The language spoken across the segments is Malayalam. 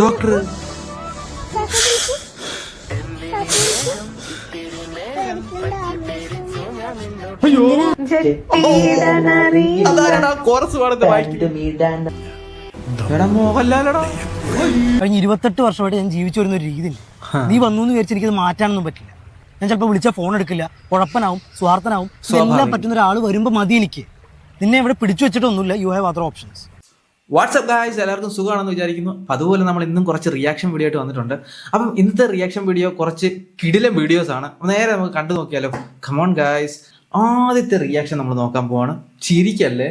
ഡോക്ടർ അയ്യോ. അതാരടാ? കോറസ് പാടുന്ന വായിക്കും. എടാ മോഹൻലാലടാ. കഴിഞ്ഞ ഇരുപത്തെട്ട് വർഷമായിട്ട് ഞാൻ ജീവിച്ചു വരുന്ന ഒരു രീതിയിൽ നീ വന്നു എന്ന് വിചാരിച്ച് എനിക്കത് മാറ്റാനൊന്നും പറ്റില്ല. ഞാൻ ചിലപ്പോൾ വിളിച്ചാൽ ഫോൺ എടുക്കില്ല. കുഴപ്പനാവും സ്വാർത്ഥനാവും. എല്ലാം പറ്റുന്ന ഒരാൾ വരുമ്പോൾ മതി എനിക്ക്. നിന്നെ ഇവിടെ പിടിച്ചു വെച്ചിട്ടൊന്നുമില്ല. You have other options WhatsApp guys എല്ലാവർക്കും സുഖമാണെന്ന് വിചാരിക്കുന്നു. അപ്പം അതുപോലെ നമ്മൾ ഇന്നും കുറച്ച് റിയാക്ഷൻ വീഡിയോ ആയിട്ട് വന്നിട്ടുണ്ട്. അപ്പം ഇന്നത്തെ റിയാക്ഷൻ വീഡിയോ കുറച്ച് കിടിലം വീഡിയോസ് ആണ്. നേരെ നമുക്ക് കണ്ടു നോക്കിയാലോ. കമോൺ ഗായ്സ് ആദ്യത്തെ റിയാക്ഷൻ നമ്മൾ നോക്കാൻ പോവാണ്. ചിരിക്കല്ലേ?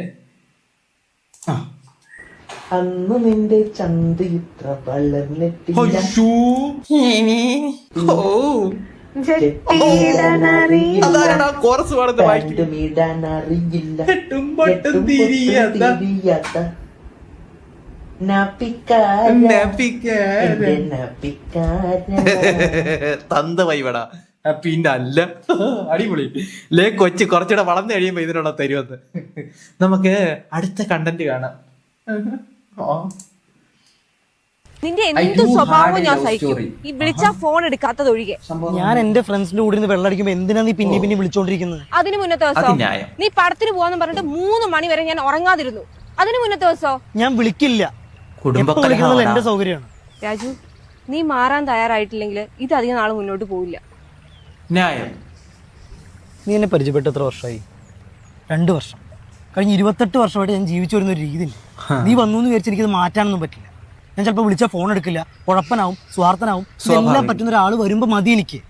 ആ. അന്ന് നിന്റെ ചന്ത ഇത്ര വളർന്നിട്ടില്ല. അറിയില്ല തന്ത വൈവട. പിന്നെ അല്ല. അടിപൊളി. ലേ കൊച്ചി കുറച്ചുകൂടെ വളർന്നു കഴിയുമ്പോ ഇതിനുള്ള തരുമെന്ന് നമുക്ക് അടുത്ത കണ്ടന്റ് കാണാം. ആ. നിന്റെ എന്ത് സ്വഭാവം സ്വഭാവവും ഞാൻ സഹിക്കും. ഈ വിളിച്ചാ ഫോൺ എടുക്കാത്തത് ഒഴികെ. ഞാൻ എന്റെ ഫ്രണ്ട്സിന്റെ കൂടെ വെള്ളം അടിക്കുമ്പോ എന്തിനാ നീ പിന്നെ പിന്നെ വിളിച്ചോണ്ടിരിക്കുന്നത് അതിന് മുന്നത്തെ ദിവസം നീ പടത്തിന് പോവാന്ന് പറഞ്ഞിട്ട് മൂന്ന് മണി വരെ ഞാൻ ഉറങ്ങാതിരുന്നു. അതിന് മുന്നത്തെ ദിവസം ഞാൻ വിളിക്കില്ല. എന്റെ സൗകര്യമാണ്. രാജു നീ മാറാൻ തയ്യാറായിട്ടില്ലെങ്കിൽ ഇത് അധികം നാൾ മുന്നോട്ട് പോവില്ല. ന്യായം. നീ എന്നെ പരിചയപ്പെട്ട് എത്ര വർഷമായി? രണ്ട് വർഷം. കഴിഞ്ഞ ഇരുപത്തെട്ട് വർഷമായിട്ട് ഞാൻ ജീവിച്ചു വരുന്ന ഒരു രീതിയിൽ നീ വന്നു എന്ന് വിചാരിച്ച് എനിക്കത് മാറ്റാനൊന്നും പറ്റില്ല. ഞാൻ ചിലപ്പോൾ വിളിച്ചാൽ ഫോൺ എടുക്കില്ല. കുഴപ്പനാവും സ്വാർത്ഥനാവും. എല്ലാം. പറ്റുന്ന ഒരാൾ വരുമ്പോൾ മതി എനിക്ക്.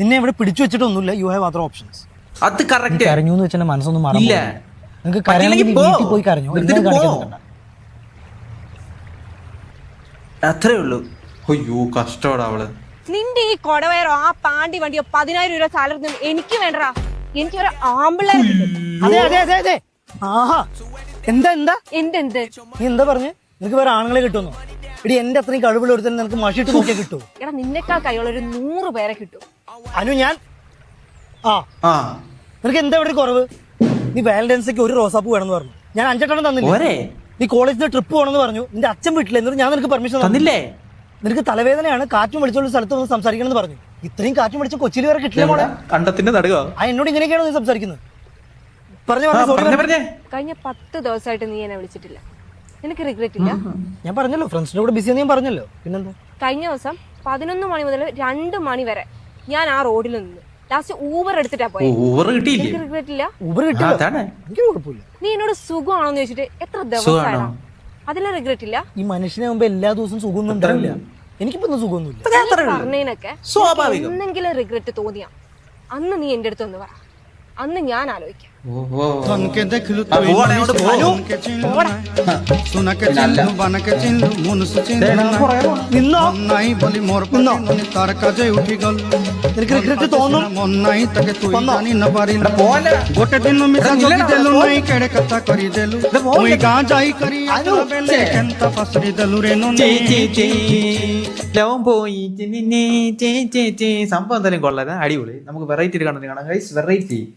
നിന്നെ ഇവിടെ പിടിച്ചു വെച്ചിട്ടൊന്നുമില്ല. യു ഹാവ് അതർ ഓപ്ഷൻസ് അത് കറക്റ്റ് കരഞ്ഞു എന്ന് വെച്ചാൽ മനസ്സൊന്നും. മറന്നില്ല നിങ്ങൾക്ക്. വീട്ടിൽ പോയി കരഞ്ഞു. കാണിക്കാൻ അത്രേ ഉള്ളൂ. അയ്യോ കഷ്ടോടാ അവൾ. നിന്റെ ഈ കൊടവയറോ ആ പാണ്ടി വണ്ടിയോ പതിനായിരം രൂപ സാലറി എനിക്ക് വേണ്ടടാ. എനിക്ക് ഒരു ആമ്പിള്ളേരെ കിട്ടും അതെ അതെ അതെ അതെ. ആഹാ. എന്താ എന്താ? എന്തെന്ത് നീ എന്താ പറഞ്ഞു? നിനക്ക് വേറെ ആണുങ്ങളെ കിട്ടുന്നു എടി എന്റെ അത്രയും കഴിവുള്ള ഒരുത്തൻ നിനക്ക് മഷിട്ട് നോക്കിയാൽ കിട്ടുമോ എടാ നിന്നെക്കാൾ കൈയുള്ള ഒരു നൂറ് പേരെ കിട്ടും. അനു ഞാൻ ആ. ആ. നിനക്ക് എന്താ ഇവിടെ ഒരു കുറവ്? നീ വാലന്റൈൻസിക്ക് ഒരു റോസാപ്പൂ വേണമെന്ന് പറഞ്ഞു. ഞാൻ അഞ്ചെട്ടെണ്ണം തന്നില്ല? ഒരേ നീ കോളേജിൽ ട്രിപ്പ് പോകണമെന്ന് പറഞ്ഞു. നിന്റെ അച്ഛൻ വീട്ടിൽ എന്നിട്ട് ഞാൻ നിനക്ക് പെർമിഷൻ തന്നില്ലേ? നിനക്ക് തലവേദനയാണ്. കാറ്റും വിളിച്ചുള്ള സ്ഥലത്ത് വന്ന് സംസാരിക്കണം എന്ന് പറഞ്ഞു. ഇത്രയും കാറ്റും വിളിച്ച കൊച്ചിയിൽ വരെ കിട്ടില്ല മോളെ. കണ്ടത്തിന്റെ നടുക ആ എന്നോട് ഇങ്ങനെയൊക്കെയാണ് നീ സംസാരിക്കുന്നത്? പറഞ്ഞു പറഞ്ഞു സോറി പറഞ്ഞേ പറഞ്ഞേ. കഴിഞ്ഞ പത്ത് ദിവസമായിട്ട് നീ എന്നെ വിളിച്ചിട്ടില്ല. നിനക്ക് റിഗ്രറ്റ് ഇല്ല. ഞാൻ പറഞ്ഞല്ലോ ഫ്രണ്ട്സിന്റെ കൂടെ ബിസി ഞാൻ പറഞ്ഞല്ലോ. പിന്നെന്താ? കഴിഞ്ഞ ദിവസം പതിനൊന്ന് മണി മുതൽ രണ്ട് മണി വരെ ഞാൻ ആ റോഡിൽ നിന്ന് ലാസ്റ്റ് ഊബർ എടുത്തിട്ടാ പോയത് ഓവർ കിട്ടിയില്ലേ? എനിക്ക് റിഗ്രറ്റ് ഇല്ല ഊബർ ആ, കിട്ടില്ല അതാണ്. എനിക്ക് കുഴപ്പമില്ല. നീ എന്നോട് സുഖമാണോന്ന് ചോദിച്ചിട്ട് എത്ര സുഖാണോ? ദിവസമാണോ അതിലെ റിഗ്രറ്റ് ഇല്ല. ഈ മനുഷ്യനെ മുമ്പ് എല്ലാ ദിവസവും സുഖമൊന്നും ഉണ്ടാവില്ല. എനിക്കിപ്പോ ഒന്നും സുഖമൊന്നുമില്ല. നീ പറഞ്ഞതിനൊക്കെ സ്വാഭാവികം. എന്തെങ്കിലും റിഗ്രറ്റ് തോന്നിയാ. അന്ന് നീ എന്റെ അടുത്ത് ഒന്ന് പറ. അന്ന് ഞാൻ ആലോചിക്കാം. സംഭവം എന്തായാലും കൊള്ളാം. അടിപൊളി. നമുക്ക് വെറൈറ്റി കാണാൻ കാണാം. വെറൈറ്റി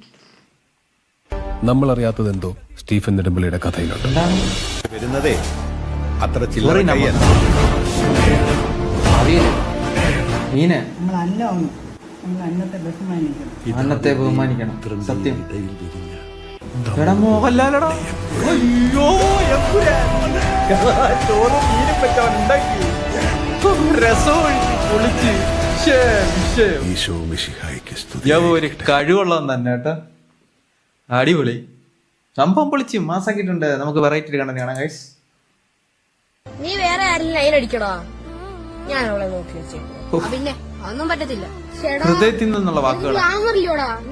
നമ്മൾ അറിയാത്തത് എന്തോ സ്റ്റീഫൻ നെടുമ്പള്ളിയുടെ കഥയിലുണ്ട്. വരുന്നതേ അത്ര ചില്ലറ അന്നത്തെ ബഹുമാനിക്കണം. സത്യം. മോഹൻലാലടാ. അയ്യോ. ചോറും മീനും ഉണ്ടാക്കി. ഒരു കഴിവുള്ളവൻ തന്നെ കേട്ടോ. അടിപൊളി. സംഭവം പൊളിച്ച് മാസാക്കിയിട്ടുണ്ട്. നമുക്ക് വെറൈറ്റി കാണാൻ കാണാം. ഗൈസ് നീ വേറെ ആരും ലൈൻ അടിക്കടാ? ഞാൻ അവളെ നോക്കി വെച്ചേക്കും പിന്നെ ഒന്നും പറ്റത്തില്ല. ഹൃദയത്തിൽ നിന്നുള്ള വാക്കുകൾ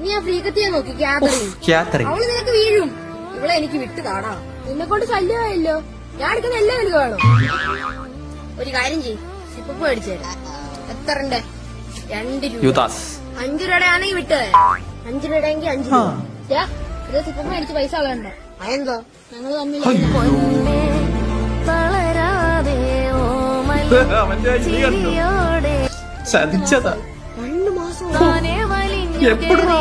നീ ആ ഫ്രീക്കത്തിയെ നോക്കി ക്യാതറിങ് ക്യാത്തറിൻ അവൾ നിനക്ക് വീഴും. ഇവളെ എനിക്ക് വിട്ടു താടാ. നിന്നെ കൊണ്ട് ശല്യമായല്ലോ. ഞാൻ എടുക്കുന്ന എല്ലാം എനിക്ക് വേണം ഒരു കാര്യം ചെയ് സിപ്പ് മേടിച്ചു തരാം. എത്രണ്ട്? രണ്ട് രൂപ. അഞ്ചു രൂപയുടെ ആണെങ്കിൽ വിട്ടു അഞ്ചു രൂപയുടെ അഞ്ചു രൂപ. ഇത് സിപ്പ് മേടിച്ച് പൈസ കളയണ്ട. അതെന്തോ? ഞങ്ങൾ തമ്മിൽ അവന്റെ ഇനി കണ്ടു? ചതിച്ചതാ. രണ്ടു മാസം എപ്പോഴാ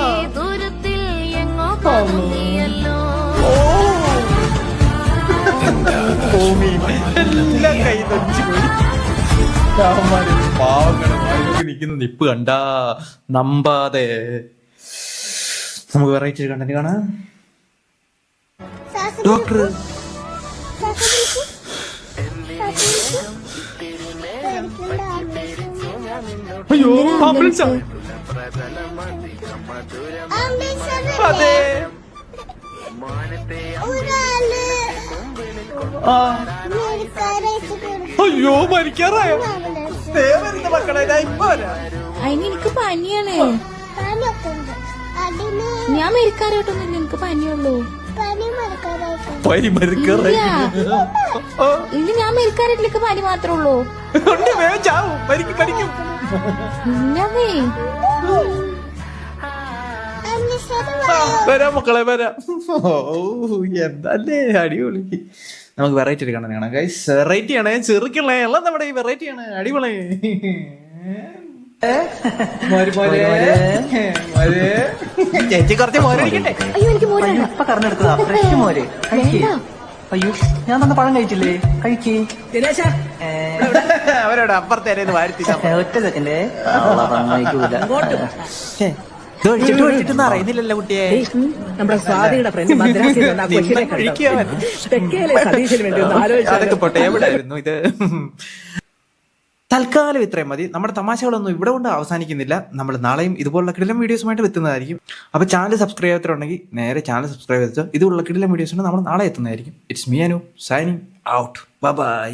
എല്ലാം കൈ തൊടിച്ചു പോയി. പാവങ്ങൾ വായിക്ക് നിൽക്കുന്ന നിപ്പ് കണ്ടാ നമ്പാതെ. നമുക്ക് വെറൈറ്റി കണ്ടന്റ് കാണാം. ഡോക്ടർ അയ്യോ ആംബുലൻസ് അതെ. അയ്യോ മരിക്കാറായോ? ദേ വരുന്ന മക്കളെ ഇപ്പൊ എനിക്ക് പനിയാണ്. ഞാൻ മരിക്കാറായിട്ടൊന്നുമില്ല എനിക്ക് പനിയുള്ളൂ. പനി മരിക്കാറായി ഇല്ല ഞാൻ മരിക്കാറായിട്ടില്ല പനി മാത്രമേ ഉള്ളൂ. വരാ ഇല്ലവേ. വരാം മക്കളെ വരാ. എന്തല്ലേ അടിപൊളി. നമുക്ക് വെറൈറ്റി എടുക്കണം ഗൈസ് വെറൈറ്റി ആണ്. ചെറുക്കുള്ള എല്ലാം നമ്മുടെ ഈ വെറൈറ്റി ആണ്. അടിപൊളി. ചേച്ചി കുറച്ച് മോരടിക്കട്ടെ അയ്യോ എനിക്ക് മോര് വേണ്ട. ഇപ്പൊ കറന്നെടുത്തതാ ഫ്രഷ് മോര്. കഴിക്കേ. അയ്യോ ഞാൻ തന്ന പഴം കഴിച്ചില്ലേ? കഴിക്കേ. അവരോട് അപ്പുറത്തേരെ വാഴ്ത്തി ഒറ്റ സെക്കൻഡ്. ഒഴിച്ചിട്ട് ഒഴിച്ചിട്ടൊന്നും അറിയുന്നില്ലല്ലോ കുട്ടിയെ. നമ്മുടെ സ്വാതിയുടെ ഫ്രണ്ട് മദ്രാസിൽ നിന്ന് ആ കൊച്ചിനെ നിന്ന്. കണ്ടു? തെക്കേലെ സതീശന് വേണ്ടി ഒന്ന് ആലോചിച്ചാലോ? അതൊക്കെ പോട്ടെ. എവിടെയായിരുന്നു ഇത്? തൽക്കാലം ഇത്രയും മതി. നമ്മുടെ തമാശകളൊന്നും ഇവിടെ കൊണ്ട് അവസാനിക്കുന്നില്ല. നമ്മൾ നാളെയും ഇതുപോലുള്ള കിടിലം വീഡിയോസുമായിട്ട് എത്തുന്നതായിരിക്കും. അപ്പോൾ ചാനൽ സബ്സ്ക്രൈബ് ചെയ്തിട്ടുണ്ടെങ്കിൽ നേരെ ചാനൽ സബ്സ്ക്രൈബ് ചെയ്തിട്ട് ഇതുപോലുള്ള കിടിലം വീഡിയോസ് നമ്മൾ നാളെ എത്തുന്നതായിരിക്കും. It's me Anu signing out bye